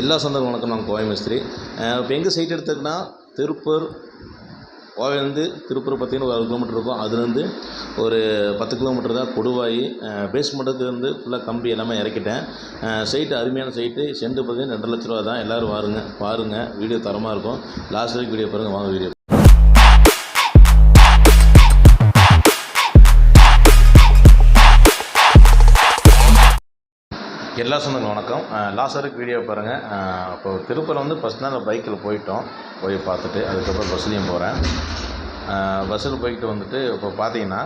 எல்லா சொந்தங்களும் வணக்கம். நான் கோவை இப்போ எங்கள் சைட் எடுத்துக்கினா திருப்பூர் கோவையிலேருந்து திருப்பூர் பார்த்தீங்கன்னா ஒரு அறுபது கிலோமீட்டர் இருக்கும். அதுலேருந்து ஒரு பத்து கிலோமீட்டர் தான் கொடுவாயி. பேஸ்மெண்ட்டுக்கு வந்து ஃபுல்லாக கம்பி எல்லாமே இறக்கிட்டேன். சைட்டு அருமையான சைட்டு செண்டு பார்த்தீங்கன்னா ரெண்டு லட்ச ரூபா தான். எல்லோரும் வாருங்க. பாருங்கள் வீடியோ தரமாக இருக்கும். லாஸ்ட் வரைக்கும் வீடியோ பாருங்கள் வாங்க வீடியோ எல்லா சொந்தங்களும் வணக்கம். லாஸ்ட் வரைக்கும் வீடியோ பாருங்கள் இப்போ திருப்பூர் வந்து ஃபஸ்ட் நாள் பைக்கில் போயிட்டோம். போய் பார்த்துட்டு அதுக்கப்புறம் பஸ்லேயும் போகிறேன் பஸ்ஸில் போய்கிட்டு வந்துட்டு இப்போ பார்த்தீங்கன்னா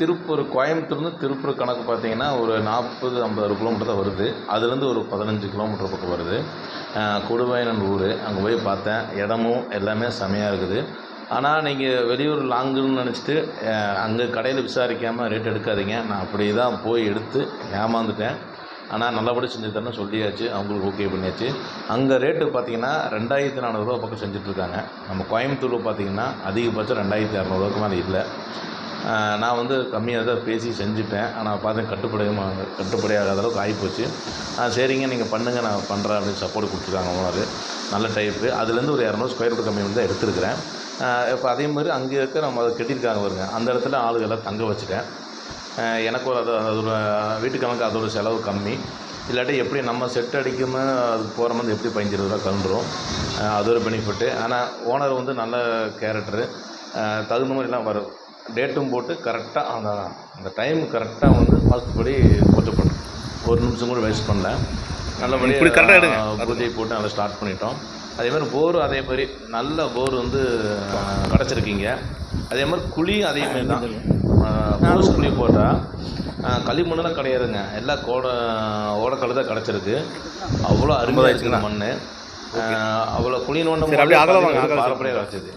திருப்பூர் கோயம்புத்தூர்லேருந்து திருப்பூர் கணக்கு பார்த்தீங்கன்னா ஒரு நாற்பது ஐம்பது கிலோமீட்டர் தான் வருது. அதுலேருந்து ஒரு பதினஞ்சு கிலோமீட்டர் பக்கம் வருது. கொடுவாயினன் ஊர். அங்கே போய் பார்த்தேன். இடமும் எல்லாமே செமையாக இருக்குது. ஆனால் நீங்கள் வெளியூர் லாங்குன்னு நினச்சிட்டு அங்கே கடையில் விசாரிக்காமல் ரேட் எடுக்காதீங்க. நான் அப்படி தான் போய் எடுத்து ஏமாந்துட்டேன். ஆனால் நல்லபடி செஞ்சு தரேன்னு சொல்லியாச்சு. அவங்களுக்கு ஓகே பண்ணியாச்சு. அங்கே ரேட்டு பார்த்தீங்கன்னா ரெண்டாயிரத்தி நானூறுரூவா பக்கம் செஞ்சுட்ருக்காங்க. நம்ம கோயம்புத்தூரில் பார்த்தீங்கன்னா அதிகபட்சம் ரெண்டாயிரத்தி இரநூறுவாக்கு மேலே இல்லை. நான் வந்து கம்மியாக தான் பேசி செஞ்சுட்டேன். ஆனால் பார்த்தேன் கட்டுப்படி கட்டுப்படி அளவுக்கு ஆகிப்போச்சு ஆ சரிங்க நீங்கள் பண்ணுங்கள் நான் பண்ணுறேன் அப்படின்னு சப்போர்ட் கொடுத்துருக்காங்க ஓனர் நல்ல டைப்பு அதுலேருந்து ஒரு இரநூறு ஸ்கொயர் ஃபீட் கம்மி வந்து எடுத்துருக்குறேன் எடுத்துருக்கிறேன். இப்போ அதே மாதிரி அங்கே இருக்க நம்ம அதை கட்டியிருக்காங்க பாருங்க. அந்த இடத்துல ஆளுகெல்லாம் தங்க வச்சுட்டேன். எனக்கு ஒரு அது அதோட வீட்டு கணக்கு அதோட செலவு கம்மி. இல்லாட்டி எப்படி நம்ம செட் அடிக்காம அது போகிற மாதிரி எப்படி பதினஞ்சு ரூபா கலந்துரும் அது ஒரு பெனிஃபிட்டு ஆனால் ஓனர் வந்து நல்ல கேரக்டரு தகுந்த மாதிரிலாம் வரும். டேட்டும் போட்டு கரெக்டாக அந்த அந்த டைம் கரெக்டாக வந்து வாஸ்துப்படி பூஜை பண்ணேன் ஒரு நிமிஷம் கூட வேஸ்ட் பண்ணல. நல்லபடியாக. பூஜை போட்டு நல்லா ஸ்டார்ட் பண்ணிட்டோம். அதே மாதிரி போர் அதே மாதிரி நல்ல போர் வந்து கிடச்சிருக்கீங்க அதே மாதிரி குழியும் அதே மாதிரி தான். போஸ் குழி போட்டால் களிமண்ணெலாம் கிடையாதுங்க. எல்லாம் கோட ஓடக்கல் தான் கிடச்சிருக்கு. அவ்வளோ அருமையாக இருக்குது மண் அவ்வளோ குழி நோண்டும் பாரம்பரியம் கிடச்சிது.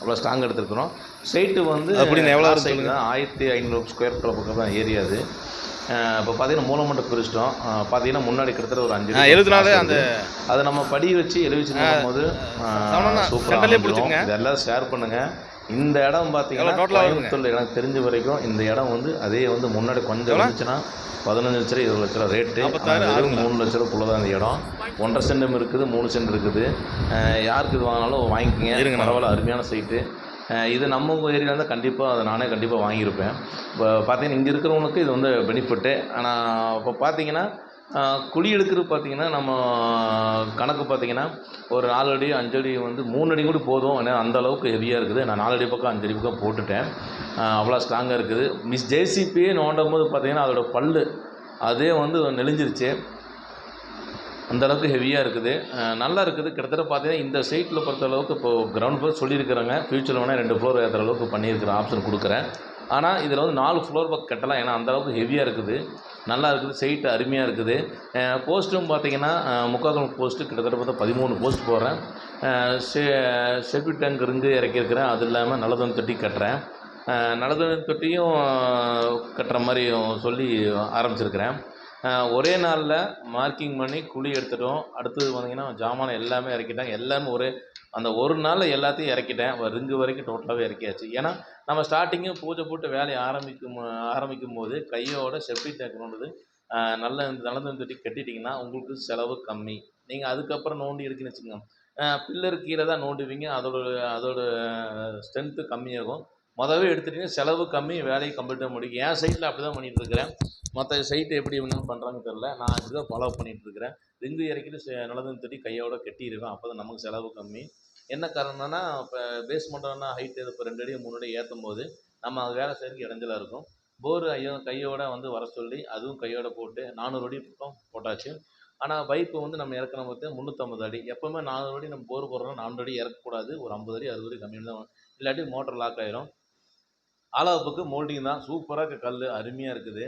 அவ்வளோ ஸ்ட்ராங் எடுத்துருக்குறோம். சைட்டு வந்து அப்படின்னு எவ்வளோ சைட் தான் ஆயிரத்தி ஐநூறு ஸ்கொயர் ஃபீட் பக்கம் தான் ஏரியா அது. இப்போ பார்த்தீங்கன்னா மூலமட்டம் பிரிச்சிட்டோம். பார்த்தீங்கன்னா முன்னாடி கிட்டத்தட்ட ஒரு அஞ்சு நாலு அந்த அதை நம்ம படி வச்சு எழுதிச்சு போது சமணனா, சென்டர்லயே பிடிச்சிக்கங்க. இதெல்லாம் ஷேர் பண்ணுங்க. இந்த இடம் பார்த்தீங்கன்னா? கோயம்புத்தூர்ல எனக்கு தெரிஞ்ச வரைக்கும் இந்த இடம் வந்து அதே வந்து முன்னாடி கொஞ்சம் இருந்துச்சுன்னா பதினஞ்சு லட்ச ரூபா இருபது லட்ச ரூபா ரேட்டு வெறும் மூணு லட்ச ரூபாக்குள்ள தான் இந்த இடம். ஒன்றரை சென்டும் இருக்குது மூணு சென்ட் இருக்குது. யாருக்கு இது வாங்கினாலும் வாங்கிக்கங்க. பரவாயில்ல அருமையான சைட்டு இது நம்ம ஏரியாவில் இருந்தால் கண்டிப்பாக அதை நானே கண்டிப்பாக வாங்கியிருப்பேன். இப்போ பார்த்தீங்கன்னா இங்கே இருக்கிறவங்களுக்கு இது வந்து பெனிஃபிட்டு ஆனால் இப்போ பார்த்தீங்கன்னா குழி எடுக்கிறது பார்த்தீங்கன்னா நம்ம கணக்கு பார்த்தீங்கன்னா ஒரு நாலு அடி அஞ்சு அடி வந்து மூணு அடி கூட போதும். ஏன்னா அந்த அளவுக்கு ஹெவியாக இருக்குது. நான் நாலு அடி பக்கம் அஞ்சு அடி பக்கம் போட்டுட்டேன். அவ்வளோ ஸ்ட்ராங்காக இருக்குது. மிஸ் ஜேசிபியே நோண்டும் போது பார்த்தீங்கன்னா அதோட பல்லு அதே வந்து நெளிஞ்சிருச்சு. அந்தளவுக்கு ஹெவியாக இருக்குது. நல்லா இருக்குது. கிட்டத்தட்ட பார்த்தீங்கன்னா இந்த சைட்டில் பொறுத்த அளவுக்கு இப்போ கிரவுண்ட் ஃப்ளோர் சொல்லியிருக்கிறாங்க. ஃபியூச்சரில் வேணால் ரெண்டு ஃப்ளோர் ஏற்றுற அளவுக்கு பண்ணியிருக்கிற ஆப்ஷன் கொடுக்குறேன். ஆனால் இதில் வந்து நாலு ஃப்ளோர் பக்கம் கட்டலாம். ஏன்னா அந்த அளவுக்கு ஹெவியாக இருக்குது. நல்லா இருக்குது. சைட்டு அருமையாக இருக்குது. போஸ்ட்டும் பார்த்தீங்கன்னா முக்கால் போஸ்ட்டு கிட்டத்தட்ட பார்த்தா பதிமூணு போஸ்ட் போடுறேன். செப்டி டேங்க் இருந்து இறக்கியிருக்கிறேன். அது இல்லாமல் நல்லதன் தொட்டி கட்டுறேன். நல்லதன் தொட்டியும் கட்டுற மாதிரி சொல்லி ஆரம்பிச்சிருக்கிறேன். ஒரே நாளில் மார்க்கிங் பண்ணி குழி எடுத்துட்டோம். அடுத்தது பார்த்தீங்கன்னா ஜாமான் எல்லாமே இறக்கிட்டேன் எல்லாமே ஒரே அந்த ஒரு நாளில் எல்லாத்தையும் இறக்கிட்டேன். ரிங்கு வரைக்கும் டோட்டலாகவே இறக்கியாச்சு. ஏன்னா நம்ம ஸ்டார்டிங்கும் பூஜை போட்டு வேலையை ஆரம்பிக்கும் ஆரம்பிக்கும் போது கையோட செப்டி தேக்கணுன்றது நல்ல நலந்து தொட்டி கட்டிட்டிங்கன்னா உங்களுக்கு செலவு கம்மி. நீங்கள் அதுக்கப்புறம் நோண்டி எடுக்குன்னு வச்சுக்கோங்க. பில்லர் கீழே தான் நோண்டுவீங்க. அதோட அதோட ஸ்ட்ரென்த்து கம்மியாகும். மொதவே எடுத்துட்டீங்கன்னா செலவு கம்மி வேலையை கம்ப்ளீட்டாக முடியும் என் சைட்டில் அப்படி தான் பண்ணிகிட்டு இருக்கிறேன் மற்ற சைட்டு எப்படி என்னென்னு பண்ணுறாங்கன்னு தெரில நான் இப்படி தான் ஃபாலோ பண்ணிகிட்டு இருக்கிறேன் ரிங்கு இறக்கிட்டு நல்லதுன்னு தட்டி கையோட கட்டிடுவேன் அப்போ தான் நமக்கு செலவு கம்மி. என்ன காரணம்னா இப்போ பேஸ்மெண்ட்னா ஹைட்டு இப்போ ரெண்டு அடி மூணு அடி ஏற்றும் போது நம்ம அது வேலை செய்யறதுக்கு இடைஞ்சலாக இருக்கும். போர் ஐயோ கையோட வந்து வர சொல்லி அதுவும் கையோட போட்டு நானூறு அடி பக்கம் போட்டாச்சு. ஆனால் பைப்பு வந்து நம்ம இறக்கணும் போது முந்நூற்றம்பது அடி. எப்போவுமே நானூறு அடி நம்ம போர் போடுறோம் நானூறு அடி இறக்கக்கூடாது. ஒரு ஐம்பது அடி அறுபது அடி கம்மி தான் இல்லாட்டி மோட்டர் லாக் ஆயிரும். ஆலோப்புக்கு மோல்டிங் தான். சூப்பராக இருக்க கல் அருமையாக இருக்குது.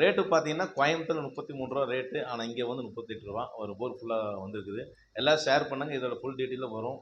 ரேட்டு பார்த்தீங்கன்னா கோயம்புத்தூர் முப்பத்தி மூணு ரூபா ரேட்டு ஆனால் இங்கே வந்து முப்பத்தெட்டு ரூபா. ஒரு போர் ஃபுல்லாக வந்திருக்குது. எல்லாம் ஷேர் பண்ணுங்கள் இதோட ஃபுல் டீட்டெயிலும் வரும்.